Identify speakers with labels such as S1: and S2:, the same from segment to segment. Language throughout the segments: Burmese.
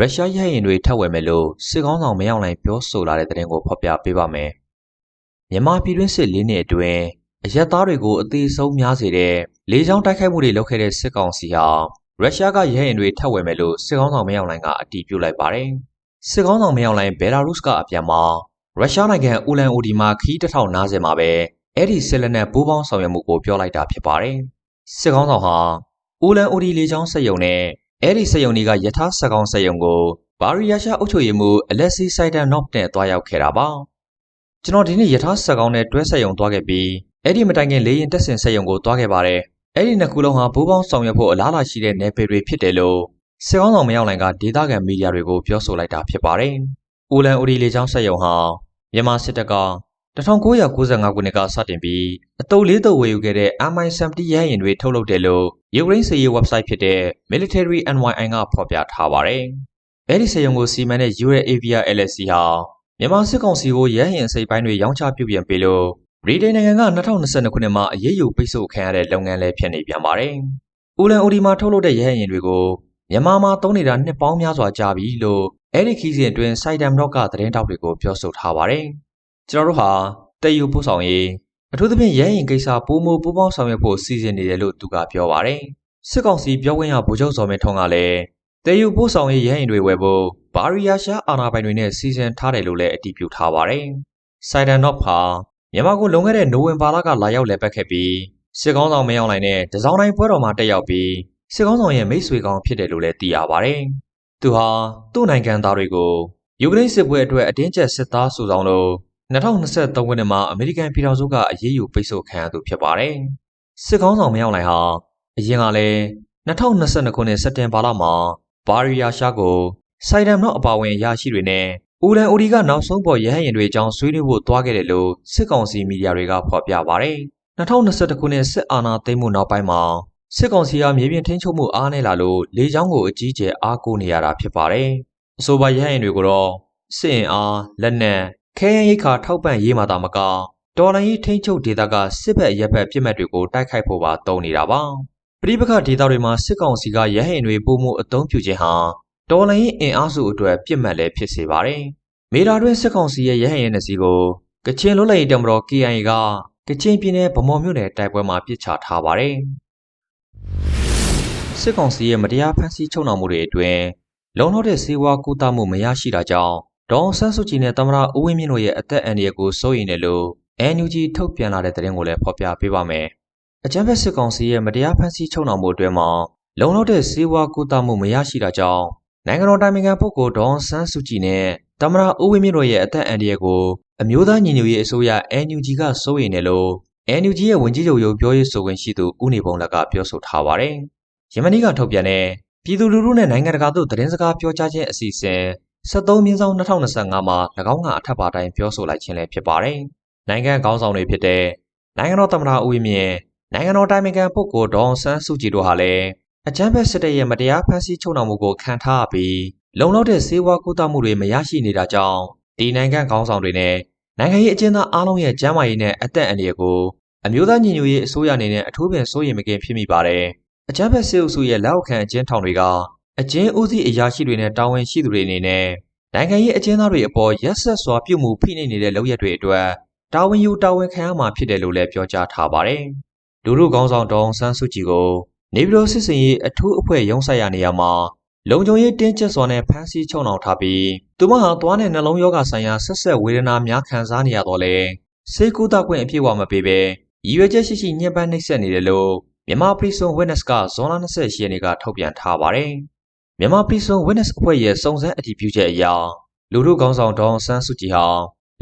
S1: ရုရှားရဟတ်ယာဉ်တွေထပ်ဝယ်မယ်လို့စစ်ကောင်းဆောင်မင်းအောင်လှိုင်ပြောဆိုလာတဲ့သတင်းကိုဖော်ပြပေးပါမယ်။မြန်မာပြည်တွင်းစစ်လေးနှစ်အတွင်းအရက်သားတွေကိုအသေးဆုံးများစေတဲ့လေကြောင်းတိုက်ခိုက်မှုတွေလုပ်ခဲ့တဲ့စစ်ကောင်စီဟာရုရှားကရဟတ်ယာဉ်တွေထပ်ဝယ်မယ်လို့စစ်ကောင်းဆောင်မင်းအောင်လှိုင်ကအတည်ပြုလိုက်ပါတယ်။စစ်ကောင်းဆောင်မင်းအောင်လှိုင်ဘယ်လာရုစ်ကအပြန်မှာရုရှားနိုင်ငံအူလန်အိုဒီမှာခီးတစ်ထောင်နားစင်မှာပဲအဲ့ဒီစစ်လက်နက်ပူးပေါင်းဆောင်ရွက်မှုကိုပြောလိုက်တာဖြစ်ပါတယ်။စစ်ကောင်းဆောင်ဟာအူလန်အိုဒီလေကြောင်းစက်ရုံနဲ့ အဲ့ဒီစက်ရုံတွေကယထာစက်ကောင်းစက်ရုံကိုဘာရီယာရှာအုပ်ချုပ်ရေးမှူးအလက်စီဆိုင်တန်နော့နဲ့တွားရောက်ခဲ့တာပါ။ကျွန်တော်ဒီနေ့ယထာစက်ကောင်းနဲ့တွဲစက်ရုံတွားခဲ့ပြီးအဲ့ဒီမတိုင်ခင်လေရင်တက်ဆင်စက်ရုံကိုတွားခဲ့ပါတယ်။အဲ့ဒီနှစ်ခုလုံးဟာဘူပေါင်းဆောင်ရွက်ဖို့အလားအလာရှိတဲ့နယ်ပယ်တွေဖြစ်တယ်လို့စစ်ကောင်းဆောင်မရောက်နိုင်ကဒေသခံမီဒီယာတွေကိုပြောဆိုလိုက်တာဖြစ်ပါတယ်။အိုလန်အိုဒီလေကြောင်းစက်ရုံဟာမြန်မာစစ်တပ်က 1995ခုနှစ်ကစတင်ပြီးအတုပ်လေးတုပ်ဝယ်ယူခဲ့တဲ့ MI-70 ရဟတ်ယာဉ်တွေထုတ်လုပ်တယ်လို့ယူကရိန်းစစ်ရေး website ဖြစ်တဲ့ Military NYI ကဖော်ပြထားပါတယ်။အဲဒီစက်ရုံကိုစီမံတဲ့ Ural Avia LLC ဟာမြန်မာစစ်ကောင်စီကိုရဟတ်ယာဉ်စိတ်ပိုင်းတွေရောင်းချပြုပြင်ပေးလို့ဗြိတိန်နိုင်ငံက2022ခုနှစ်မှာအရေးယူပိတ်ဆို့ခံရတဲ့လုပ်ငန်းလည်းဖြစ်နေပြန်ပါတယ်။ဦးလန်အိုဒီမှာထုတ်လုပ်တဲ့ရဟတ်ယာဉ်တွေကိုမြန်မာမှာသုံးနေတာနှစ်ပေါင်းများစွာကြာပြီလို့အဲဒီခီးစဉ်အတွင်းစိုက်တမ်ရော့ကသတင်းတောက်တွေကိုပြောဆိုထားပါတယ်။ ကျွန်တော်တို့ဟာတည်ယူပို့ဆောင်ရေးအထူးသဖြင့်ရဟရင်ကိစ္စပိုမိုပူးပေါင်းဆောင်ရွက်ဖို့စီစဉ်နေတယ်လို့သူကပြောပါတယ်။စစ်ကောင်စီပြောခွင့်ရဗိုလ်ချုပ်စော်မင်းထွန်းကလည်းတည်ယူပို့ဆောင်ရေးရဟရင်တွေဝယ်ဖို့ဘာရီယာရှာအာနာပိုင်တွေနဲ့စီစဉ်ထားတယ်လို့လည်းအတည်ပြုထားပါတယ်။စိုက်တန်နော့ဖာမြန်မာကိုလုံခဲ့တဲ့နိုဝင်ဘာလကလာရောက်လည်ပတ်ခဲ့ပြီးစစ်ကောင်းဆောင်မင်းအောင်လှိုင်နဲ့တစောင်းတိုင်းပွဲတော်မှာတက်ရောက်ပြီးစစ်ကောင်းဆောင်ရဲ့မိတ်ဆွေကောင်ဖြစ်တယ်လို့လည်းသိရပါတယ်။သူဟာသူ့နိုင်ငံသားတွေကိုယူကရိန်းစစ်ပွဲအတွက်အတင်းကျပ်စစ်သားစုဆောင်လို့ 2023ခုနှစ်မှာအမေရိကန်ပြည်ထောင်စုကအရေးယူပိတ်ဆို့ခံရသူဖြစ်ပါတယ်။စစ်ကောင်းဆောင်မရောက်နိုင်ဟာအရင်ကလည်း2022ခုနှစ်စက်တင်ဘာလမှာဘာရီယာရှာကိုစိုက်ဒမ်နော့အပါဝင်ရရှိတွေနဲ့ဦးလန်အိုဒီကနောက်ဆုံးပေါ်ရဟတ်ရင်တွေအကြောင်းဆွေးနွေးဖို့တွားခဲ့တယ်လို့စစ်ကောင်စီမီဒီယာတွေကဖော်ပြပါတယ်။2021ခုနှစ်စစ်အာဏာသိမ်းမှုနောက်ပိုင်းမှာစစ်ကောင်စီကမြေပြင်ထိန်းချုပ်မှုအားနည်းလာလို့လေကြောင်းကိုအကြီးအကျယ်အားကိုးနေရတာဖြစ်ပါတယ်။အဆိုပါရဟတ်ရင်တွေကိုတော့စစ်အင်အားလက်နက် ခဲယမ်းရိတ်ခါထောက်ပံ့ရေးမှာတာမကတော်လိုင်းရေးထိန်းချုပ်ဒေသကစစ်ဘက်ရက်ဘက်ပြစ်မှတ်တွေကိုတိုက်ခိုက်ဖို့ပါတုံးနေတာပါပြိပခဒေသတွေမှာစစ်ကောင်စီကရဟင်တွေပုံမှုအုံပြုခြင်းဟာတော်လိုင်းရေးအင်အားစုအတွက်ပြစ်မှတ်လည်းဖြစ်စေပါတယ်မေတာတွင်စစ်ကောင်စီရဲ့ရဟင်ရဲ့နှစီကိုကချင်လွတ်လပ်ရေးတပ်မတော် KIA ကကချင်ပြည်နယ်ဗမော်မြို့နယ်တိုက်ပွဲမှာပစ်ချထားပါတယ်စစ်ကောင်စီရဲ့မတရားဖမ်းဆီးချုပ်နှောင်မှုတွေအတွင်းလုံလောက်တဲ့စေဝါကူတာမှုမရရှိတာကြောင့် ဒေါအောင်ဆန်းစုကြည်နဲ့သမ္မတဦးဝင်းမြင့်တို့ရဲ့အသက်အန္တရာယ်ကိုစိုးရိမ်တယ်လို့ NUG ထုတ်ပြန်လာတဲ့သတင်းကိုလည်းဖော်ပြပေးပါမယ်။အကြမ်းဖက်စစ်ကောင်စီရဲ့မတရားဖမ်းဆီးချုပ်နှောင်မှုအတွင်းမှာလုံလောက်တဲ့စေဝါကူတာမှုမရရှိတာကြောင့်နိုင်ငံတော်တိုင်ပင်ခံပုဂ္ဂိုလ်ဒေါအောင်ဆန်းစုကြည်နဲ့သမ္မတဦးဝင်းမြင့်တို့ရဲ့အသက်အန္တရာယ်ကိုအမျိုးသားညီညွတ်ရေးအစိုးရ NUG ကစိုးရိမ်တယ်လို့ NUG ရဲ့ဝန်ကြီးချုပ်ရုံးပြောရေးဆိုခွင့်ရှိသူဦးနေဘုံလက်ကပြောဆိုထားပါတယ်။ယမနီကထုတ်ပြန်တဲ့ပြည်သူလူထုနဲ့နိုင်ငံတကာတို့သတင်းစကားပြောကြားခြင်းအစီအစဉ် 73မြင်းဆောင်2025မှာ၎င်းကအထက်ပါတိုင်းပြောဆိုလိုက်ခြင်းလည်းဖြစ်ပါတယ်။နိုင်ငံခေါင်းဆောင်တွေဖြစ်တဲ့နိုင်ငံတော်သမ္မတဦးဝင်းမြင့်နိုင်ငံတော်တိုင်ပင်ခံပုဂ္ဂိုလ်ဒေါအောင်ဆန်းစုကြည်တို့ဟာလည်းအကြမ်းဖက်စစ်တပ်ရဲ့မတရားဖမ်းဆီးချုပ်နှောင်မှုကိုခံထားပြီးလုံလောက်တဲ့စေဝါကုသမှုတွေမရရှိနေတာကြောင့်ဒီနိုင်ငံခေါင်းဆောင်တွေနဲ့နိုင်ငံရေးအကျဉ်းသားအားလုံးရဲ့ကျန်းမာရေးနဲ့အသက်အန္တရာယ်ကိုအမျိုးသားညီညွတ်ရေးအစိုးရအနေနဲ့အထူးပင်စိုးရိမ်မကင်းဖြစ်မိပါတယ်။အကြမ်းဖက်စစ်အုပ်စုရဲ့လက်အောက်ခံအကျဉ်းထောင်တွေက အကျဉ်းဦးစီးအရာရှိတွေနဲ့တာဝန်ရှိသူတွေအနေနဲ့နိုင်ငံရေးအကျဉ်းသားတွေအပေါ်ရက်ဆက်စွာပြုမှုဖိနှိပ်နေတဲ့လုပ်ရက်တွေအတွက်တာဝန်ယူတာဝန်ခံရမှာဖြစ်တယ်လို့လည်းပြောကြားထားပါတယ်။လူလူကောင်းဆောင်ဒေါအောင်ဆန်းစုကြည်ကိုနေပြည်တော်စစ်စင်ရေးအထူးအဖွဲ့ရုံးဆိုင်ရာနေရာမှာလုံခြုံရေးတင်းကျပ်စွာနဲ့ဖမ်းဆီးချုပ်နှောင်ထားပြီးသူမဟာသွားနဲ့နှလုံးရောဂါဆိုင်ရာဆက်ဆက်ဝေဒနာများခံစားနေရတော့လေစေကူတာခွင့်အပြည့်အဝမပေးဘဲရည်ရွယ်ချက်ရှိရှိညှဉ်းပန်းနှိပ်စက်နေတယ်လို့မြန်မာပြည်စုံ witness ကဇွန်လ28ရက်နေ့ကထုတ်ပြန်ထားပါတယ်။ မြန်မာပြည်စုံ witness အဖွဲ့ရဲ့စုံစမ်းအတည်ပြုချက်အရလူထုကောင်းဆောင်ဒေါအောင်ဆန်းစုကြည်ဟာ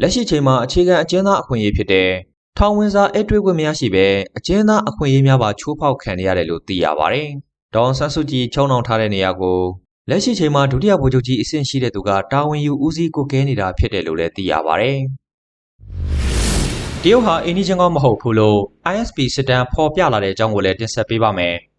S1: လက်ရှိချိန်မှာအခြေခံအကျဉ်းသားအခွင့်အရေးဖြစ်တဲ့ထောင်ဝင်စာအတွေ့အကြုံများရှိပဲအကျဉ်းသားအခွင့်အရေးများပါချိုးဖောက်ခံရတယ်လို့သိရပါတယ်။ဒေါအောင်ဆန်းစုကြည်ချုံနှောင်ထားတဲ့နေရာကိုလက်ရှိချိန်မှာဒုတိယဗိုလ်ချုပ်ကြီးအဆင့်ရှိတဲ့သူကတာဝန်ယူဦးစီးကိုကဲနေတာဖြစ်တယ်လို့လည်းသိရပါတယ်။တရုတ်ဟာအိန္ဒိယကောင်းမဟုတ်ဘူးလို့ ISP စစ်တမ်းဖော်ပြလာတဲ့အကြောင်းကိုလည်းတင်ဆက်ပေးပါမယ်။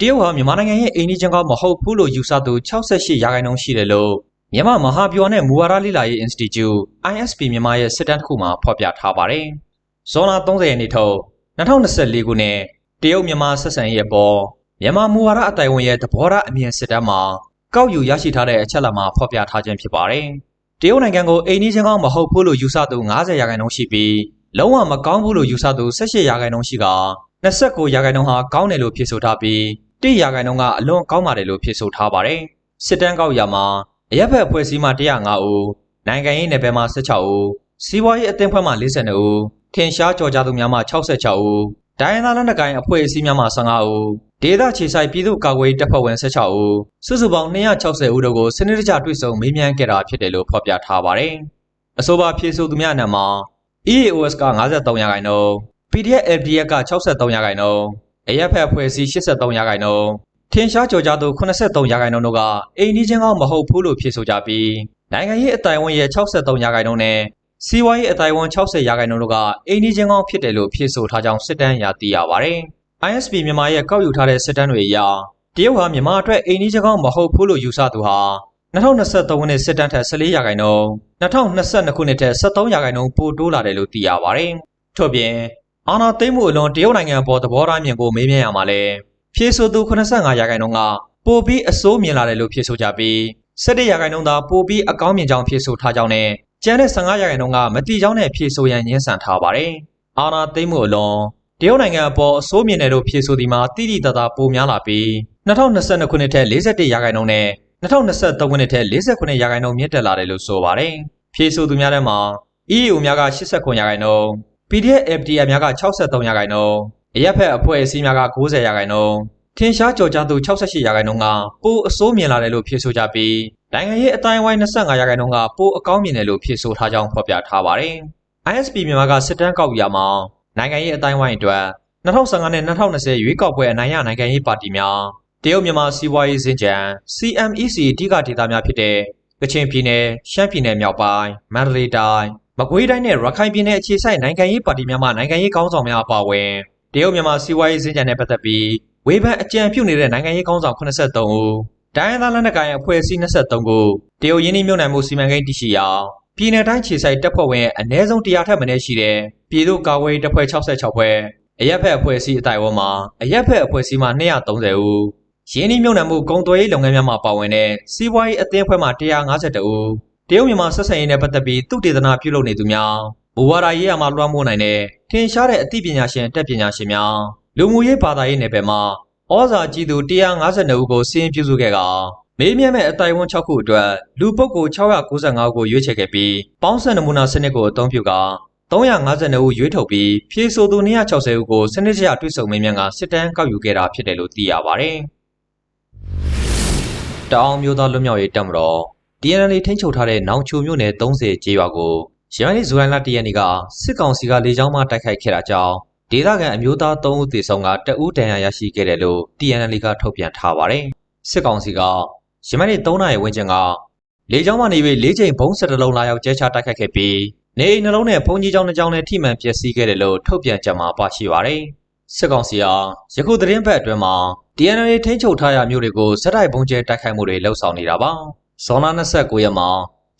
S1: တရုတ်ဟာမြန်မာနိုင်ငံရဲ့အိန္ဒိယကောင်းမဟုတ်ဘူးလို့ယူဆသူ68ရာခိုင်နှုန်းရှိတယ်လို့မြန်မာမဟာဗျူဟာနဲ့မူဝါဒလေ့လာရေး Institute ISP မြန်မာရဲ့စစ်တမ်းတစ်ခုမှာဖော်ပြထားပါတယ်။ဇွန်လ30ရက်နေ့ထုတ်2024ခုနှစ်တရုတ်မြန်မာဆက်ဆံရေးအပေါ်မြန်မာမူဝါဒအတိုင်ဝင်ရဲ့သဘောထားအမြင်စစ်တမ်းမှာကောက်ယူရရှိထားတဲ့အချက်အလက်မှာဖော်ပြထားခြင်းဖြစ်ပါတယ်။တရုတ်နိုင်ငံကိုအိမ်နီးချင်းကောင်းမဟုတ်ဘူးလို့ယူဆသူ90ရာခိုင်နှုန်းရှိပြီးလုံးဝမကောင်းဘူးလို့ယူဆသူ18ရာခိုင်နှုန်းရှိက29ရာခိုင်နှုန်းဟာကောင်းတယ်လို့ဖြေဆိုထားပြီး 1ရာခိုင်နှုန်းကအလွန်ကောင်းပါတယ်လို့ဖြေဆိုထားပါတယ်။စစ်တမ်းကောက်ရမှာအရက်ဖက်အဖွဲ့အစည်းမှ105ဦးနိုင်ငံရေးနယ်ပယ်မှ16ဦးစီးပွားရေးအသင်းဖွဲ့မှ42ဦးထင်ရှားကြော်ကြားသူများမှ66ဦးဒိုင်းသားလက်နက်ကိုင်အဖွဲ့အစည်းများမှ15ဦးဒေသခြေဆိုင်ပြည်သူ့ကာကွယ်ရေးတပ်ဖွဲ့ဝင်16ဦးစုစုပေါင်း260ဦးတို့ကိုစနစ်တကျတွေ့ဆုံမေးမြန်းခဲ့တာဖြစ်တယ်လို့ဖော်ပြထားပါတယ်။အဆိုပါဖြေဆိုသူများအနက်မှာ EAOS က53ရာခိုင်နှုန်း PDF LDF က63ရာခိုင်နှုန်း အရက်ဖက်အဖွဲ့အစည်း83ရာခိုင်နှုန်းထင်ရှားကြော်ကြားသူ83ရာခိုင်နှုန်းတို့ကအိမ်နီးချင်းကောင်းမဟုတ်ဘူးလို့ဖြေဆိုကြပြီးနိုင်ငံရေးအတိုင်းအဝန်ရဲ့63ရာခိုင်နှုန်းနဲ့စီးပွားရေးအတိုင်းအဝန်60ရာခိုင်နှုန်းတို့ကအိမ်နီးချင်းကောင်းဖြစ်တယ်လို့ဖြေဆိုထားကြောင်းစစ်တမ်းအရသိရပါတယ်။ ISP မြန်မာရဲ့ကောက်ယူထားတဲ့စစ်တမ်းတွေအရတရုတ်ဟာမြန်မာအတွက်အိမ်နီးချင်းကောင်းမဟုတ်ဘူးလို့ယူဆသူဟာ2023ခုနှစ်စစ်တမ်းထက်14ရာခိုင်နှုန်း2022ခုနှစ်ထက်73ရာခိုင်နှုန်းပိုတိုးလာတယ်လို့သိရပါတယ်။ထို့ပြင် အာနာသိမ့်မှုအလွန်တရုတ်နိုင်ငံပေါ်သဘောထားမြင်ကိုမေးမြန်းရမှာလဲဖြေဆိုသူ85ရာခိုင်နှုန်းကပိုပြီးအစိုးမြင်လာတယ်လို့ဖြေဆိုကြပြီး17ရာခိုင်နှုန်းသာပိုပြီးအကောင်းမြင်ကြောင်းဖြေဆိုထားကြောင်းနဲ့ကျန်တဲ့15ရာခိုင်နှုန်းကမတိကြောင်းနဲ့ဖြေဆိုရန်ညှင်းဆန်ထားပါတယ်။အာနာသိမ့်မှုအလွန်တရုတ်နိုင်ငံအပေါ်အစိုးမြင်တယ်လို့ဖြေဆိုဒီမှာတိတိတသားပိုများလာပြီး2022ခုနှစ်ထက်41ရာခိုင်နှုန်းနဲ့2023ခုနှစ်ထက်49ရာခိုင်နှုန်းမြင့်တက်လာတယ်လို့ဆိုပါတယ်။ဖြေဆိုသူများထဲမှာ EU များက89ရာခိုင်နှုန်း PDF FDI များက63ရာခိုင်နှုန်းအရက်ဖက်အဖွဲ့အစည်းများက90ရာခိုင်နှုန်းထင်ရှားကြော်ကြားသူ68ရာခိုင်နှုန်းကပိုအစိုးမြင်လာတယ်လို့ဖြေဆိုကြပြီးနိုင်ငံရေးအတိုင်းဝိုင်း25ရာခိုင်နှုန်းကပိုအကောင်းမြင်တယ်လို့ဖြေဆိုထားကြောင်းဖော်ပြထားပါတယ်။ ISP မြန်မာကစစ်တမ်းကောက်ရမှာနိုင်ငံရေးအတိုင်းဝိုင်းအတွက်2015နဲ့2020ရွေးကောက်ပွဲအနိုင်ရနိုင်ငံရေးပါတီများတရုတ်မြန်မာစီးပွားရေးစင်ကြံ CMEC အဓိကဒေသများဖြစ်တဲ့ကချင်ပြည်နယ်၊ရှမ်းပြည်နယ်မြောက်ပိုင်း၊မန္တလေးတိုင်း၊ မကွေးတိုင်းနဲ့ရခိုင်ပြည်နယ်အခြေစိုက်နိုင်ငံရေးပါတီများမှနိုင်ငံရေးခေါင်းဆောင်များအပါအဝင်တရုတ်မြန်မာစီးပွားရေးစင်ကြံနဲ့ပတ်သက်ပြီးဝေဖန်အကြံပြုနေတဲ့နိုင်ငံရေးခေါင်းဆောင်83ဦးတိုင်းသားလက်နက်ကိုင်အဖွဲ့အစည်း23ခုတရုတ်ရင်းနှီးမြှုပ်နှံမှုစီမံကိန်းတရှိရာပြည်내တိုင်းခြေဆိုင်တပ်ဖွဲ့ဝင်အနည်းဆုံး100ထက်မနည်းရှိတဲ့ပြည်သူ့ကာကွယ်ရေးတပ်ဖွဲ့66ဖွဲ့အရက်ဖက်အဖွဲ့အစည်းအတိုင်ဝန်းမှာအရက်ဖက်အဖွဲ့အစည်းမှ230ဦးရင်းနှီးမြှုပ်နှံမှုကုန်သွယ်ရေးလုပ်ငန်းများမှာပါဝင်တဲ့စီးပွားရေးအသင်းအဖွဲ့မှ152ဦး တရုတ်မြန်မာဆက်ဆံရေးနဲ့ပတ်သက်ပြီးသူတေသနာပြုလုပ်နေသူများမူဝါဒရေးရာမှာလွှမ်းမိုးနိုင်တဲ့ထင်ရှားတဲ့အသိပညာရှင်တက်ပညာရှင်များလူမှုရေးဘာသာရေးနယ်ပယ်မှာဩဇာကြီးသူ152ဦးကိုစီးရင်ပြုစုခဲ့ကမေးမြန်းမဲ့အတိုင်ဝန်း6ခုအတွက်လူပုဂ္ဂိုလ်695ကိုရွေးချယ်ခဲ့ပြီးပေါင်းစံနမူနာစနစ်ကိုအသုံးပြုက352ဦးရွေးထုတ်ပြီးဖြည့်ဆိုသူ260ဦးကိုစနစ်ကျတွေ့ဆုံမေးမြန်းကစစ်တမ်းကောက်ယူခဲ့တာဖြစ်တယ်လို့သိရပါတယ်။တောင်မျိုးသားလွတ်မြောက်ရေးတပ်မတော် TNL ထိန်းချုပ်ထားတဲ့နောင်ချိုမြို့နယ်30ကျေးရွာကိုရန်ကုန်ဇူလိုင်လ10ရက်နေ့ကစစ်ကောင်စီကလေကြောင်းမှတိုက်ခိုက်ခဲ့တာကြောင့်ဒေသခံအမျိုးသား3ဦးသေဆုံးကတဦးဒဏ်ရာရရှိခဲ့တယ်လို့ TNL ကထုတ်ပြန်ထားပါတယ်။စစ်ကောင်စီကရမနေ့3နာရီဝန်းကျင်ကလေကြောင်းမှနေပြီး၄ချိန်ဘုံး၁၁လုံးလာရောက်ကျဲချတိုက်ခိုက်ခဲ့ပြီးနေအိမ်နှလုံးနဲ့ဘုံကြီးကျောင်းတစ်ကျောင်းနဲ့ထိမှန်ပျက်စီးခဲ့တယ်လို့ထုတ်ပြန်ကြမှာပါရှိပါတယ်။စစ်ကောင်စီဟာယခုသတင်းပတ်အတွင်းမှာ TNL ထိန်းချုပ်ထားရာမြို့တွေကိုဇက်တိုက်ဘုံကျဲတိုက်ခိုက်မှုတွေလှုပ်ဆောင်နေတာပါ။ ဇွန်လ29ရက်မှာ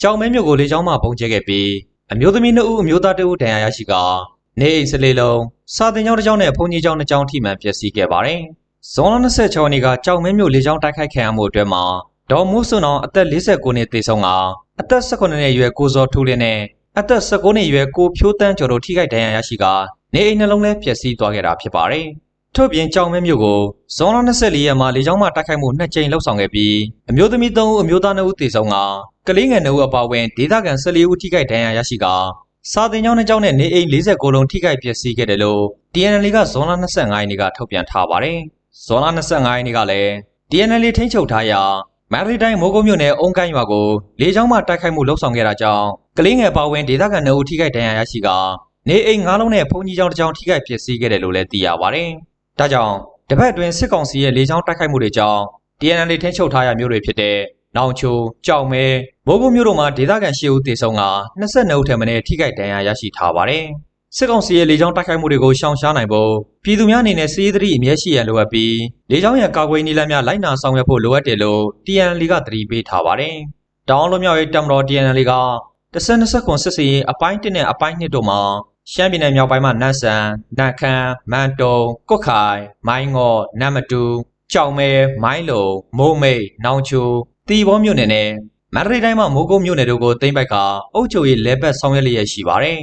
S1: ကြောင်မဲမြို့ကိုလေကြောင်းမှဘုံကျဲခဲ့ပြီးအမျိုးသမီး2ဦးအမျိုးသား2ဦးဒဏ်ရာရရှိကနေအိမ်စလေးလုံးစာတင်ကျောင်းတစ်ကျောင်းနဲ့ဘုံကြီးကျောင်းတစ်ကျောင်းထိမှန်ပျက်စီးခဲ့ပါတယ်။ဇွန်လ26ရက်နေ့ကကြောင်မဲမြို့လေကြောင်းတိုက်ခိုက်ခံရမှုအတွင်းမှာဒေါ်မိုးစွန်အောင်အသက်49နှစ်သေဆုံးကအသက်18နှစ်အရွယ်ကိုစောထူးလင်းနဲ့အသက်19နှစ်အရွယ်ကိုဖြိုးတန်းကျော်တို့ထိခိုက်ဒဏ်ရာရရှိကနေအိမ်နှလုံးလည်းပျက်စီးသွားခဲ့တာဖြစ်ပါတယ်။ ထို့ပြင်ကြောင်မဲမြို့ကိုဇွန်လ24ရက်မှာလေကြောင်းမှတိုက်ခိုက်မှုနှစ်ကြိမ်လှုပ်ဆောင်ခဲ့ပြီးအမျိုးသမီး3ဦးအမျိုးသား2ဦးသေဆုံးကကလေးငယ်2ဦးအပါအဝင်ဒေသခံ14ဦးထိခိုက်ဒဏ်ရာရရှိကစာတင်ကျောင်းတစ်ကျောင်းနဲ့နေအိမ်49လုံးထိခိုက်ပျက်စီးခဲ့တယ်လို့ TNL ကဇွန်လ25ရက်နေ့ကထုတ်ပြန်ထားပါတယ်။ဇွန်လ25ရက်နေ့ကလည်း TNL ထိန်းချုပ်ထားရာမန္တလေးတိုင်းမိုးကုတ်မြို့နယ်အုံကိုင်းရွာကိုလေကြောင်းမှတိုက်ခိုက်မှုလှုပ်ဆောင်ခဲ့တာကြောင့်ကလေးငယ်ပါဝင်ဒေသခံ2ဦးထိခိုက်ဒဏ်ရာရရှိကနေအိမ်9လုံးနဲ့ဖုန်ကြီးကျောင်းတစ်ကျောင်းထိခိုက်ပျက်စီးခဲ့တယ်လို့လည်းသိရပါတယ်။ ဒါကြောင့်တပတ်အတွင်းစစ်ကောင်စီရဲ့လေကြောင်းတိုက်ခိုက်မှုတွေကြောင့် TNL ထိန်းချုပ်ထားရာမြို့တွေဖြစ်တဲ့နောင်ချိုကြောက်မဲမိုးကုတ်မြို့တို့မှာဒေသခံ10ဦးသေဆုံးက22ဦးထက်မနည်းထိခိုက်ဒဏ်ရာရရှိထားပါတယ်။စစ်ကောင်စီရဲ့လေကြောင်းတိုက်ခိုက်မှုတွေကိုရှောင်ရှားနိုင်ဖို့ပြည်သူများအနေနဲ့စီးရီးသတိအမြဲရှိရန်လိုအပ်ပြီးလေကြောင်းရန်ကာကွယ်နည်းလမ်းများလိုက်နာဆောင်ရွက်ဖို့လိုအပ်တယ်လို့ TNL ကသတိပေးထားပါတယ်။တောင်လုံးမြောက်ရေးတပ်မတော် TNL က10-20ခွန်စစ်စီရင်အပိုင်း1နဲ့အပိုင်း2တို့မှာ ရှမ်းပြည်နယ်မြောက်ပိုင်းမှာနတ်ဆန်၊နတ်ခမ်း၊မန်တုံ၊ကွတ်ခိုင်၊မိုင်းငေါ်၊နတ်မတူ၊ကြောင်မဲ၊မိုင်းလုံ၊မိုးမိတ်၊နောင်ချိုတတီဘောမြို့နယ်နဲ့မန္တလေးတိုင်းမှာမိုးကုတ်မြို့နယ်တို့ကိုသိမ်းပိုက်ကာအုပ်ချုပ်ရေးလဲပတ်ဆောင်ရွက်လျက်ရှိပါတယ်